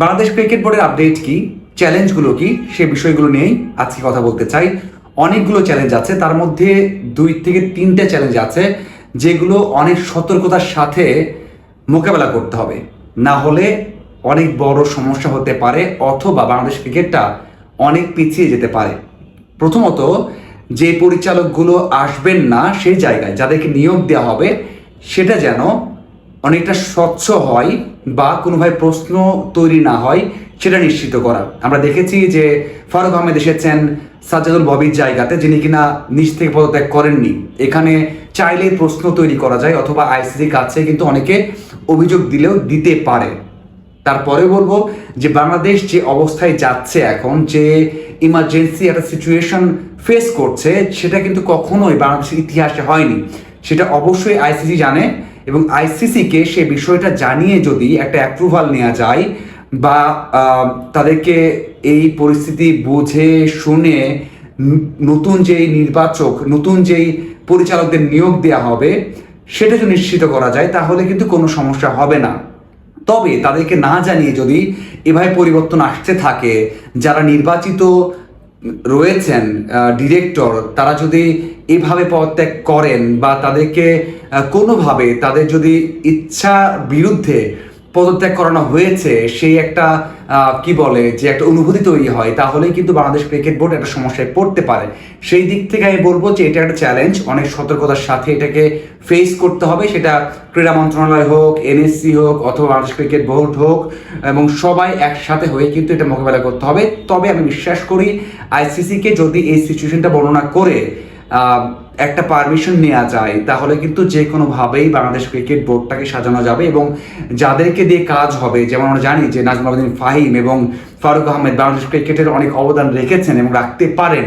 Bangladesh cricket বোর্ডের update কি? চ্যালেঞ্জগুলো কি? সে বিষয়গুলো নিয়েই আজকে কথা বলতে চাই। অনেকগুলো চ্যালেঞ্জ আছে, তার মধ্যে দুই থেকে তিনটে চ্যালেঞ্জ আছে, যেগুলো অনেক সতর্কতার সাথে মোকাবেলা করতে হবে। না হলে অনেক বড় সমস্যা হতে পারে, অথবা বাংলাদেশ ক্রিকেটটা অনেক পিছিয়ে যেতে পারে। প্রথমত, যে পরিচালকগুলো আসবেন না সেই জায়গায়, যাদেরকে নিয়োগ দেওয়া হবে, সেটা যেন অনেকটা স্বচ্ছ হয় বা কোনোভাবে প্রশ্ন তৈরি না হয়, সেটা নিশ্চিত করা। আমরা দেখেছি যে ফারুক আহমেদ এসেছেন সাজ্জাদুল ববির জায়গাতে, যিনি কিনা নিজ থেকে পদত্যাগ করেননি। এখানে চাইলেই প্রশ্ন তৈরি করা যায় অথবা আইসিসির কাছে কিন্তু অনেকে অভিযোগ দিলেও দিতে পারে। তারপরে বলব যে বাংলাদেশ যে অবস্থায় যাচ্ছে এখন, যে ইমার্জেন্সি একটা সিচুয়েশন ফেস করছে, সেটা কিন্তু কখনোই বাংলাদেশের ইতিহাসে হয়নি। সেটা অবশ্যই আইসিসি জানে। এবং আইসিসিকে সে বিষয়টা জানিয়ে যদি একটা অ্যাপ্রুভাল নেওয়া যায় বা তাদেরকে এই পরিস্থিতি বুঝে শুনে নতুন যেই নির্বাচক, নতুন যেই পরিচালকদের নিয়োগ দেওয়া হবে, সেটা যদি নিশ্চিত করা যায়, তাহলে কিন্তু কোনো সমস্যা হবে না। তবে তাদেরকে না জানিয়ে যদি এভাবে পরিবর্তন আসতে থাকে, যারা নির্বাচিত রয়েছেন ডিরেক্টর তারা যদি এভাবে পদত্যাগ করেন বা তাদেরকে কোনোভাবে তাদের যদি ইচ্ছা বিরুদ্ধে পদত্যাগ করানো হয়েছে, সেই একটা কি বলে, যে একটা অনুভূতি তৈরি হয়, তাহলেই কিন্তু বাংলাদেশ ক্রিকেট বোর্ড একটা সমস্যায় পড়তে পারে। সেই দিক থেকে আমি বলব যে এটা একটা চ্যালেঞ্জ অনেক সতর্কতার সাথে এটাকে ফেস করতে হবে। সেটা ক্রীড়া মন্ত্রণালয় হোক এনএসসি হোক, অথবা বাংলাদেশ ক্রিকেট বোর্ড হোক, এবং সবাই একসাথে হয়ে কিন্তু এটা মোকাবেলা করতে হবে। তবে আমি বিশ্বাস করি আইসিসিকে যদি এই সিচুয়েশনটা বর্ণনা করে একটা পারমিশন নেওয়া যায়, তাহলে কিন্তু যে কোনোভাবেই বাংলাদেশ ক্রিকেট বোর্ডটাকে সাজানো যাবে এবং যাদেরকে দিয়ে কাজ হবে, যেমন আমরা জানি যে নাজমুল আবেদিন ফাহিম এবং ফারুক আহমেদ বাংলাদেশ ক্রিকেটের অনেক অবদান রেখেছেন এবং রাখতে পারেন।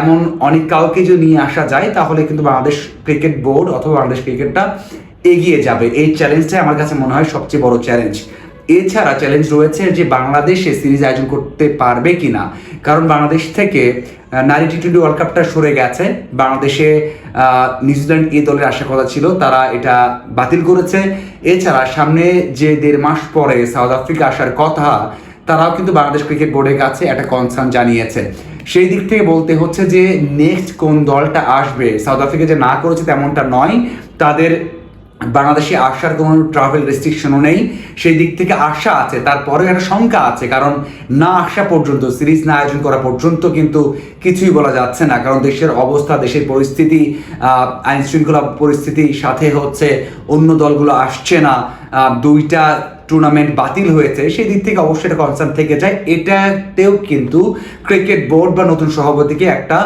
এমন অনেক কাউকে যদি নিয়ে আসা যায়, তাহলে কিন্তু বাংলাদেশ ক্রিকেট বোর্ড অথবা বাংলাদেশ ক্রিকেটটা এগিয়ে যাবে। এই চ্যালেঞ্জটাই আমার কাছে মনে হয় সবচেয়ে বড় চ্যালেঞ্জ এছাড়া চ্যালেঞ্জ রয়েছে যে বাংলাদেশে সিরিজ আয়োজন করতে পারবে কিনা। কারণ বাংলাদেশ থেকে নারী টি টোয়েন্টি ওয়ার্ল্ড কাপটা সরে গেছে। বাংলাদেশে নিউজিল্যান্ড এই দলের আসার কথা ছিল, তারা এটা বাতিল করেছে। এছাড়া সামনে যে দেড় মাস পরে সাউথ আফ্রিকা আসার কথা, তারাও কিন্তু বাংলাদেশ ক্রিকেট বোর্ডের কাছে একটা কনসার্ন জানিয়েছে। সেই দিক থেকে বলতে হচ্ছে যে নেক্সট কোন দলটা আসবে, সাউথ আফ্রিকা যে না করেছে তেমনটা নয়, তাদের বাংলাদেশে আসার কোনো ট্রাভেল রেস্ট্রিকশনও নেই। সেই দিক থেকে আশা আছে, তারপরেও একটা শঙ্কা আছে, কারণ না আসা পর্যন্ত, সিরিজ না আয়োজন করা পর্যন্ত কিন্তু কিছুই বলা যাচ্ছে না। কারণ দেশের অবস্থা, দেশের পরিস্থিতি আইনশৃঙ্খলা আইন শৃঙ্খলা পরিস্থিতির সাথে হচ্ছে অন্য দলগুলো আসছে না। দুইটা টুর্নামেন্ট বাতিল হয়েছে, সেই দিক থেকে অবশ্যই একটা কনসার্ন থেকে যায়। এটাতেও কিন্তু ক্রিকেট বোর্ড বা নতুন সভাপতিকে একটা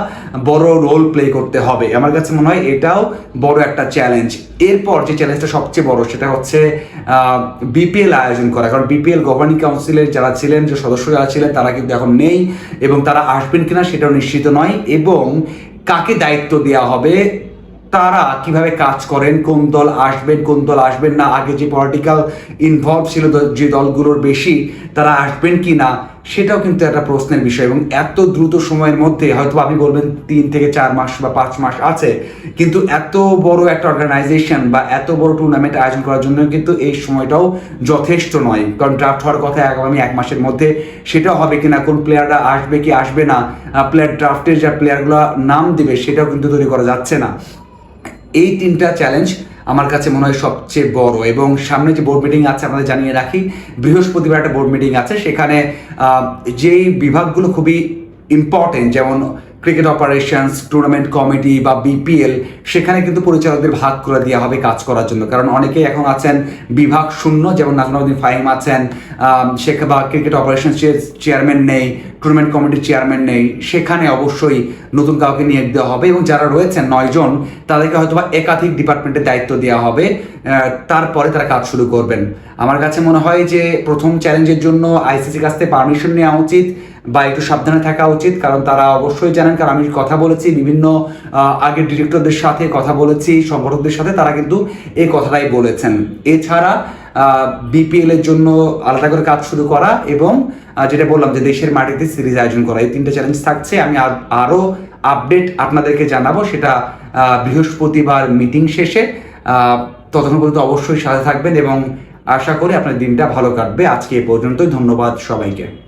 বড় রোল প্লে করতে হবে। আমার কাছে মনে হয় এটাও বড় একটা চ্যালেঞ্জ এরপর যে চ্যালেঞ্জটা সবচেয়ে বড়, সেটা হচ্ছে বিপিএল আয়োজন করা। কারণ বিপিএল গভর্নিং কাউন্সিলের যারা ছিলেন, যে সদস্য যারা ছিলেন, তারা কিন্তু এখন নেই এবং তারা আসবেন কিনা সেটাও নিশ্চিত নয়। এবং কাকে দায়িত্ব দেওয়া হবে তারা কীভাবে কাজ করেন, কোন দল আসবেন, কোন দল আসবেন না, আগে যে পলিটিক্যাল ইনভলভ ছিল যে দলগুলোর বেশি তারা আসবেন কি না, সেটাও কিন্তু একটা প্রশ্নের বিষয় এবং এত দ্রুত সময়ের মধ্যে হয়তো আপনি বলবেন তিন থেকে চার মাস বা পাঁচ মাস আছে, কিন্তু এত বড় একটা অর্গানাইজেশন বা এত বড় টুর্নামেন্ট আয়োজন করার জন্য কিন্তু এই সময়টাও যথেষ্ট নয়, কারণ ড্রাফট হওয়ার কথা আগামী এক মাসের মধ্যে সেটাও হবে কিনা কোন প্লেয়াররা আসবে কি আসবে না প্লেয়ার ড্রাফটের যা প্লেয়ারগুলো নাম দিবে সেটাও কিন্তু তৈরি করা যাচ্ছে না। এই তিনটা চ্যালেঞ্জ আমার কাছে মনে হয় সবচেয়ে বড় এবং সামনে যে বোর্ড মিটিং আছে আমাদের জানিয়ে রাখি, বৃহস্পতিবার একটা বোর্ড মিটিং আছে। সেখানে যেই বিভাগগুলো খুবই ইম্পর্টেন্ট যেমন ক্রিকেট অপারেশনস টুর্নামেন্ট কমিটি বা বিপিএল সেখানে কিন্তু পরিচালকদের ভাগ করে দেওয়া হবে কাজ করার জন্য। কারণ অনেকেই এখন আছেন বিভাগ শূন্য, যেমন নাজমুদ্দিন ফাহিম আছেন শেখ বা ক্রিকেট অপারেশন চেয়ারম্যান নেই টুর্নামেন্ট কমিটির চেয়ারম্যান নেই, সেখানে অবশ্যই নতুন কাউকে নিয়োগ দেওয়া হবে এবং যারা রয়েছেন নয়জন তাদেরকে হয়তো বা একাধিক ডিপার্টমেন্টের দায়িত্ব দেওয়া হবে তারপরে তারা কাজ শুরু করবেন। আমার কাছে মনে হয় যে প্রথম চ্যালেঞ্জের জন্য আইসিসির কাছ থেকে পারমিশন নেওয়া উচিত। বা একটু সাবধানে থাকা উচিত, কারণ তারা অবশ্যই জানেন, কারণ আমি কথা বলেছি, বিভিন্ন আগের ডিরেক্টরদের সাথে কথা বলেছি, সংগঠকদের সাথে, তারা কিন্তু এই কথাটাই বলেছেন। এছাড়া বিপিএল এর জন্য আলাদা করে কাজ শুরু করা এবং যেটা বললাম যে দেশের মাটিতে সিরিজ আয়োজন করা, এই তিনটে চ্যালেঞ্জ থাকছে। আমি আর- আরও আপডেট আপনাদেরকে জানাব, সেটা বৃহস্পতিবার মিটিং শেষে। ততক্ষণ পর্যন্ত অবশ্যই সাথে থাকবেন এবং আশা করি আপনার দিনটা ভালো কাটবে। আজকে এ পর্যন্তই, ধন্যবাদ সবাইকে।